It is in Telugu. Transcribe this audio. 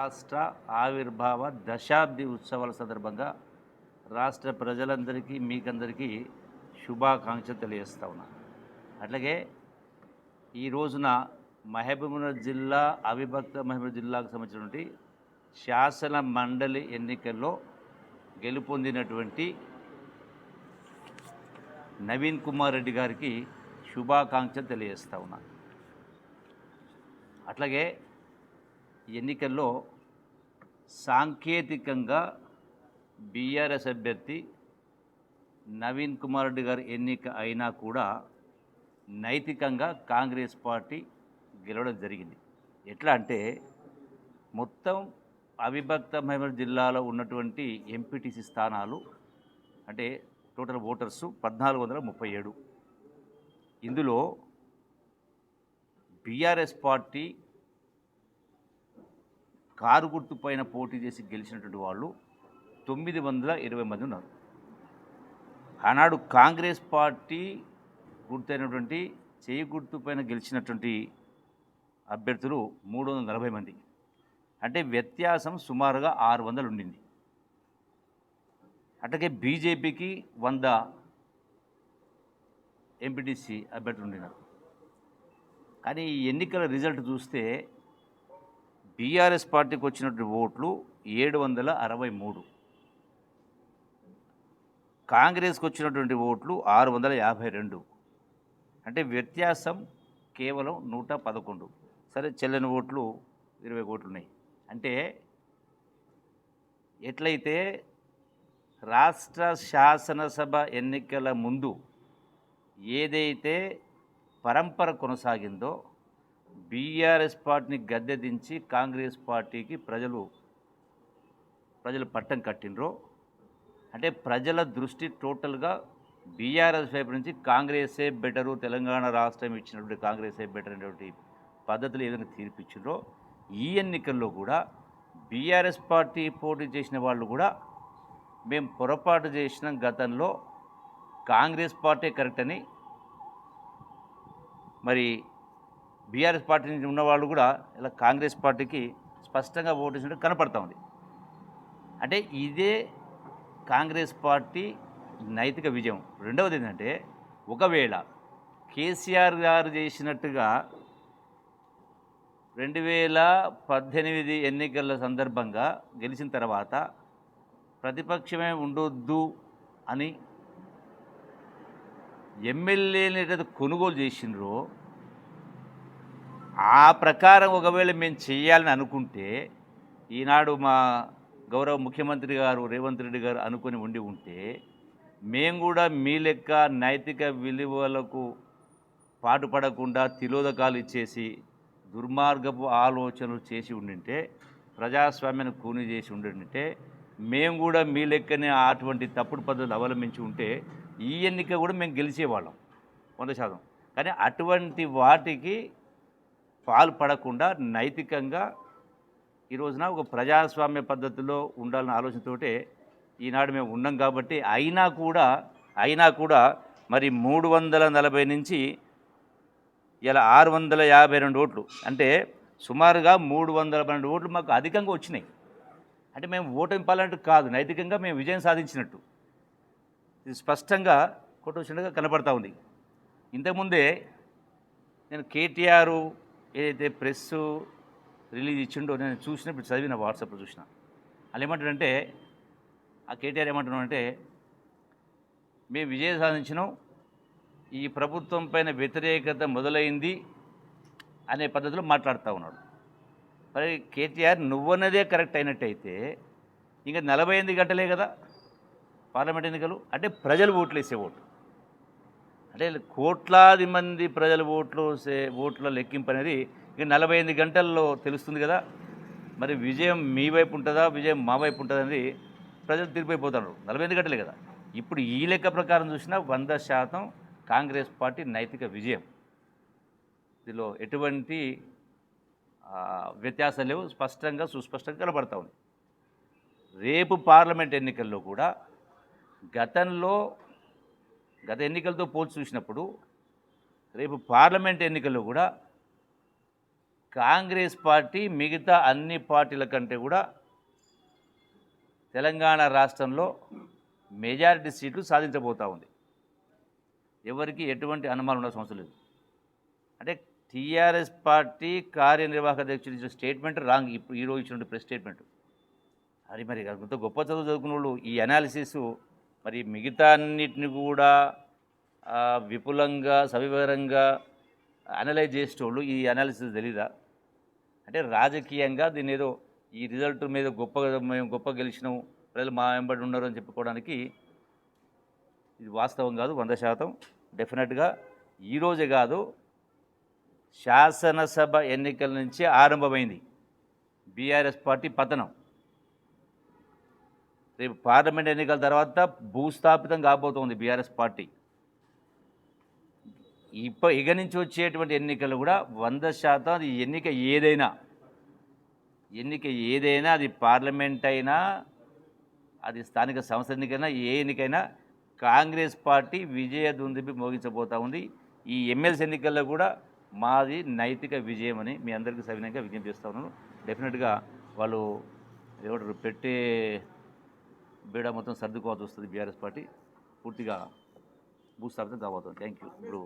రాష్ట్ర ఆవిర్భావ దశాబ్ది ఉత్సవాల సందర్భంగా రాష్ట్ర ప్రజలందరికీ మీకందరికీ శుభాకాంక్షలు తెలియజేస్తా ఉన్నా. అట్లాగే ఈ రోజున మహబూబ్నగర్ జిల్లా అవిభక్త మహబూబ్ జిల్లాకు సంబంధించినటువంటి శాసన మండలి ఎన్నికల్లో గెలుపొందినటువంటి నవీన్ కుమార్ రెడ్డి గారికి శుభాకాంక్షలు తెలియజేస్తా ఉన్నా. అట్లాగే ఎన్నికల్లో సాంకేతికంగా బీఆర్ఎస్ అభ్యర్థి నవీన్ కుమార్ రెడ్డి గారు ఎన్నిక అయినా కూడా నైతికంగా కాంగ్రెస్ పార్టీ గెలవడం జరిగింది. ఎట్లా అంటే మొత్తం అవిభక్త మహబూబ్ జిల్లాలో ఉన్నటువంటి ఎంపీటీసీ స్థానాలు అంటే టోటల్ ఓటర్సు పద్నాలుగు వందల ముప్పై ఏడు. ఇందులో బీఆర్ఎస్ పార్టీ కారు గుర్తు పైన పోటీ చేసి గెలిచినటువంటి వాళ్ళు తొమ్మిది వందల ఇరవై మంది ఉన్నారు. ఆనాడు కాంగ్రెస్ పార్టీ గుర్తైనటువంటి చేయి గుర్తు పైన గెలిచినటువంటి అభ్యర్థులు మూడు వందల నలభై మంది. అంటే వ్యత్యాసం సుమారుగా ఆరు వందలు ఉండింది. అట్లాగే బీజేపీకి వంద ఎంపీటీసీ అభ్యర్థులు ఉండినారు. కానీ ఈ ఎన్నికల రిజల్ట్ చూస్తే బీఆర్ఎస్ పార్టీకి వచ్చినటువంటి ఓట్లు ఏడు వందల అరవై మూడు. కాంగ్రెస్కి వచ్చినటువంటి ఓట్లు ఆరు వందల యాభై రెండు. అంటే వ్యత్యాసం కేవలం నూట పదకొండు. సరే చెల్లని ఓట్లు ఇరవై ఓట్లు ఉన్నాయి అంటే ఎట్లయితే రాష్ట్ర శాసనసభ ఎన్నికల ముందు ఏదైతే పరంపర కొనసాగిందో బీఆర్ఎస్ పార్టీని గద్దె దించి కాంగ్రెస్ పార్టీకి ప్రజలు ప్రజలు పట్టం కట్టినరో అంటే ప్రజల దృష్టి టోటల్గా బీఆర్ఎస్ వైపు నుంచి కాంగ్రెసే బెటరు తెలంగాణ రాష్ట్రం ఇచ్చినటువంటి కాంగ్రెసే బెటర్ అనేటువంటి పద్ధతులు ఏదైనా తీర్పిచ్చిండ్రో? ఈ ఎన్నికల్లో కూడా బీఆర్ఎస్ పార్టీ పోటీ చేసిన వాళ్ళు కూడా మేము పొరపాటు చేసిన గతంలో కాంగ్రెస్ పార్టీ కరెక్ట్ అని మరి బీఆర్ఎస్ పార్టీ నుంచి ఉన్నవాళ్ళు కూడా ఇలా కాంగ్రెస్ పార్టీకి స్పష్టంగా ఓటేసినట్టు కనపడతా ఉంది. అంటే ఇదే కాంగ్రెస్ పార్టీ నైతిక విజయం. రెండవది ఏంటంటే ఒకవేళ కేసీఆర్ గారు చేసినట్టుగా రెండు వేల పద్దెనిమిది ఎన్నికల సందర్భంగా గెలిచిన తర్వాత ప్రతిపక్షమే ఉండొద్దు అని ఎమ్మెల్యేని కొనుగోలు చేసినరో ఆ ప్రకారం ఒకవేళ మేము చేయాలని అనుకుంటే ఈనాడు మా గౌరవ ముఖ్యమంత్రి గారు రేవంత్ రెడ్డి గారు అనుకొని ఉండి ఉంటే మేము కూడా మీ లెక్క నైతిక విలువలకు పాటుపడకుండా తిలోదకాలు ఇచ్చేసి దుర్మార్గపు ఆలోచనలు చేసి ఉండింటే ప్రజాస్వామ్యాన్ని కూని చేసి ఉండింటే మేము కూడా మీ లెక్కనే అటువంటి తప్పుడు పద్ధతులు అవలంబించి ఉంటే ఈ ఎన్నిక కూడా మేము గెలిచేవాళ్ళం వంద శాతం. కానీ అటువంటి వాటికి పాల్పడకుండా నైతికంగా ఈ రోజున ఒక ప్రజాస్వామ్య పద్ధతిలో ఉండాలన్న ఆలోచనతోటే ఈనాడు మేము ఉన్నాం కాబట్టి అయినా కూడా అయినా కూడా మరి మూడు వందల నలభై నుంచి ఇలా ఆరు వందల యాభై రెండు ఓట్లు అంటే సుమారుగా మూడు వందల పన్నెండు ఓట్లు మాకు అధికంగా వచ్చినాయి. అంటే మేము ఓటమి పాలంటూ కాదు నైతికంగా మేము విజయం సాధించినట్టు. ఇది స్పష్టంగా కొట్టొచ్చినట్టుగా కనపడతా ఉంది. ఇంతకుముందే నేను కేటీఆర్ ఏదైతే ప్రెస్ రిలీజ్ ఇచ్చిండో నేను చూసినప్పుడు చదివిన వాట్సాప్లో చూసిన. వాళ్ళు ఏమంటాడంటే ఆ కేటీఆర్ ఏమంటున్నాడంటే మేము విజయం సాధించినాం. ఈ ప్రభుత్వం పైన వ్యతిరేకత మొదలైంది అనే పద్ధతిలో మాట్లాడుతూ ఉన్నాడు. మరి కేటీఆర్ నువ్వన్నదే కరెక్ట్ అయినట్టయితే ఇంకా నలభై ఎనిమిది గంటలే కదా పార్లమెంట్ ఎన్నికలు. అంటే ప్రజలు ఓట్లు వేసే ఓటు. అంటే కోట్లాది మంది ప్రజల ఓట్లు ఓట్ల లెక్కింపు అనేది ఇక నలభై ఎనిమిది గంటల్లో తెలుస్తుంది కదా. మరి విజయం మీ వైపు ఉంటుందా విజయం మా వైపు ఉంటుందా అనేది ప్రజలు తీరిపోయిపోతారు నలభై ఎనిమిది గంటలే కదా. ఇప్పుడు ఈ లెక్క ప్రకారం చూసినా వంద శాతం కాంగ్రెస్ పార్టీ నైతిక విజయం. ఇందులో ఎటువంటి వ్యత్యాసాలు వ్యత్యాసం లేవు. స్పష్టంగా సుస్పష్టంగా కనబడతా ఉంది. రేపు పార్లమెంట్ ఎన్నికల్లో కూడా గతంలో గత ఎన్నికలతో పోల్చి చూసినప్పుడు రేపు పార్లమెంట్ ఎన్నికల్లో కూడా కాంగ్రెస్ పార్టీ మిగతా అన్ని పార్టీల కంటే కూడా తెలంగాణ రాష్ట్రంలో మెజారిటీ సీట్లు సాధించబోతా ఉంది. ఎవరికి ఎటువంటి అనుమానం ఉండాల్సిన అవసరం లేదు. అంటే టీఆర్ఎస్ పార్టీ కార్యనిర్వాహక అధ్యక్షుడు ఇచ్చిన స్టేట్మెంట్ రాంగ్. ఇప్పుడు ఈరోజు ఇచ్చిన ప్రెస్ స్టేట్మెంట్. అది మరి అంత గొప్ప చదువు చదువుకున్న వాళ్ళు ఈ అనాలిసిస్ మరి మిగతా అన్నిటిని కూడా విపులంగా సవివరంగా అనలైజ్ చేసేటోళ్ళు ఈ అనాలిసిస్ తెలీదా? అంటే రాజకీయంగా దీన్ని ఏదో ఈ రిజల్ట్ మీద గొప్ప మేము గొప్ప గెలిచినాం ప్రజలు మా వెంబడి ఉన్నారు అని చెప్పుకోవడానికి ఇది వాస్తవం కాదు వంద శాతం. డెఫినెట్గా ఈరోజే కాదు శాసనసభ ఎన్నికల నుంచి ఆరంభమైంది. బీఆర్ఎస్ పార్టీ పతనం. రేపు పార్లమెంట్ ఎన్నికల తర్వాత భూస్థాపితం కాబోతోంది బీఆర్ఎస్ పార్టీ. ఇప్ప ఇక నుంచి వచ్చేటువంటి ఎన్నికలు కూడా వంద శాతం అది ఎన్నిక ఏదైనా ఎన్నిక ఏదైనా అది పార్లమెంట్ అయినా అది స్థానిక సంస్థ ఎన్నికైనా ఏ ఎన్నికైనా కాంగ్రెస్ పార్టీ విజయ దుందిపి మోగించబోతూ ఉంది. ఈ ఎమ్మెల్సీ ఎన్నికల్లో కూడా మాది నైతిక విజయం అని మీ అందరికీ సవినయంగా విజ్ఞప్తి చేస్తా ఉన్నాను. డెఫినెట్గా వాళ్ళు ఎవరు పెట్టే బీడ మొత్తం సర్దుకోవాల్సి వస్తుంది బీఆర్ఎస్ పార్టీ. పూర్తిగా భూస్థాపితం కాబోతుంది. థ్యాంక్ యూ ఇప్పుడు